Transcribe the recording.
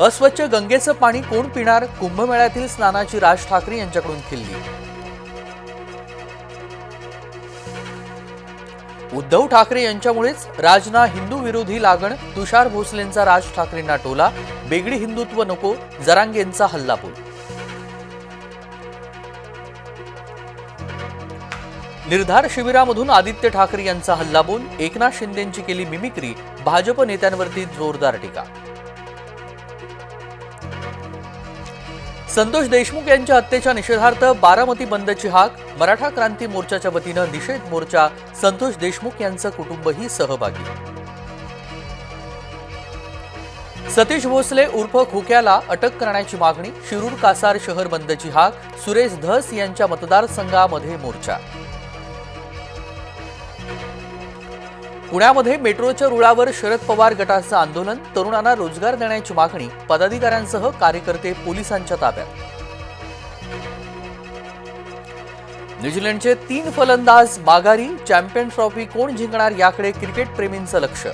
अस्वच्छ गंगेचं पाणी कोण पिणार? कुंभमेळ्यातील स्नानाची राज ठाकरे यांच्याकडून खिल्ली. उद्धव ठाकरे यांच्यामुळेच राजना हिंदू विरोधी लागण तुषार भोसलेंचा राज ठाकरेंना टोला बेगडी हिंदुत्व नको जरांगेंचा हल्लाबोल निर्धार शिबिरामधून आदित्य ठाकरे यांचा हल्लाबोल एकनाथ शिंदेंची केली मिमिक्री भाजप नेत्यांवरती जोरदार टीका. संतोष देशमुख यांच्या हत्येच्या निषेधार्थ बारामती बंदची हाक मराठा क्रांती मोर्चाच्या वतीनं निषेध मोर्चा संतोष देशमुख यांचं कुटुंबही सहभागी. सतीश भोसले उर्फ खोक्याला अटक करण्याची मागणी शिरूर कासार शहर बंदची हाक सुरेश धस यांच्या मतदारसंघामध्ये मोर्चा. पुण्यामध्ये मेट्रोच्या रुळावर शरद पवार गटाचं आंदोलन तरुणांना रोजगार देण्याची मागणी पदाधिकाऱ्यांसह कार्यकर्ते पोलिसांच्या ताब्यात. न्यूझीलंडचे तीन फलंदाज माघारी चॅम्पियन ट्रॉफी कोण जिंकणार याकडे क्रिकेट प्रेमींचं लक्ष.